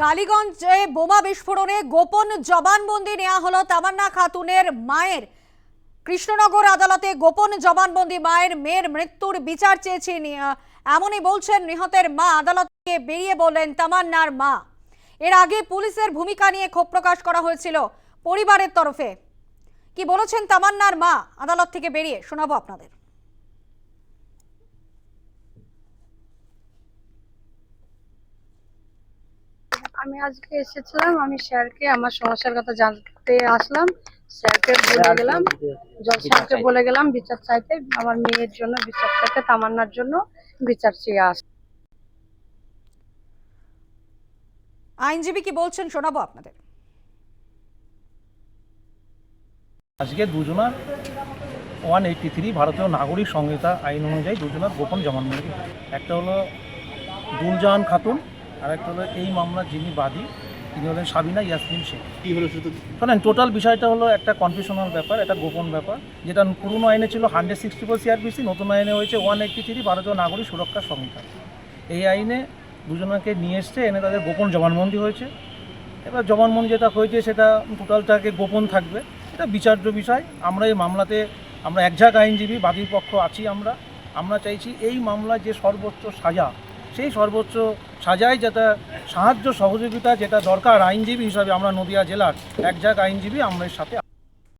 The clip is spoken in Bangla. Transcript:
কালীগঞ্জে বোমা বিস্ফোরণে গোপন জবানবন্দি নেওয়া হলো তামান্না খাতুনের মায়ের। কৃষ্ণনগর আদালতে গোপন জবানবন্দি মায়ের মেয়ের মৃত্যুর বিচার চেয়েছে এমনই বলছেন নিহতের মা আদালত থেকে বেরিয়ে বললেন তামান্নার মা। এর আগে পুলিশের ভূমিকা নিয়ে ক্ষোভ প্রকাশ করা হয়েছিল পরিবারের তরফে। কি বলেছেন তামান্নার মা? আদালত থেকে বেরিয়ে শোনাবো আপনাদের। আমি আজকে এসেছিলাম আমি স্যারকে আমার সমস্যার কথা জানতে আসলাম। স্যারকে বলে গেলাম জজ স্যারকে বলে গেলাম বিচার চাইতে আমার মেয়ের জন্য বিচার চাইতে তামান্নার জন্য বিচার চেয়ে আস। আইনজীবী কি বলছেন শোনাবো আপনাদের? আজকে দুজনার ওয়ান এইটটি থ্রি ভারতীয় নাগরিক সংহিতা আইন অনুযায়ী দুজনার গোপন জবানবন্দি একটা হলো দুলজাহান খাতুন আর একটা হলো এই মামলার যিনি বাদী তিনি হলেন সাবিনা ইয়াসমিন শেখ। কি হলো শুধু? শোনেন টোটাল বিষয়টা হলো একটা কনফিউশনাল ব্যাপার একটা গোপন ব্যাপার যেটা পুরনো আইনে ছিল হান্ড্রেড সিক্সটি ফোর সিআরপিসি নতুন আইনে হয়েছে ওয়ান এইটটি থ্রি ভারতীয় নাগরিক সুরক্ষা সংহিতা। এই আইনে দুজনকে নিয়ে এসছে এনে তাদের গোপন জবানবন্দি হয়েছে। এবার জবানবন্দি যেটা হয়েছে সেটা টোটালটাকে গোপন থাকবে। এটা বিচার্য বিষয়। আমরা এই মামলাতে আমরা একঝাক আইনজীবী বাদীর পক্ষ আছি আমরা। আমরা চাইছি এই মামলার যে সর্বোচ্চ সাজা সেই সর্বোচ্চ সাজায় যেটা সাহায্য সহযোগিতা যেটা দরকার আইনজীবী হিসাবে আমরা নদিয়া জেলার একঝাক আইনজীবী আমাদের সাথে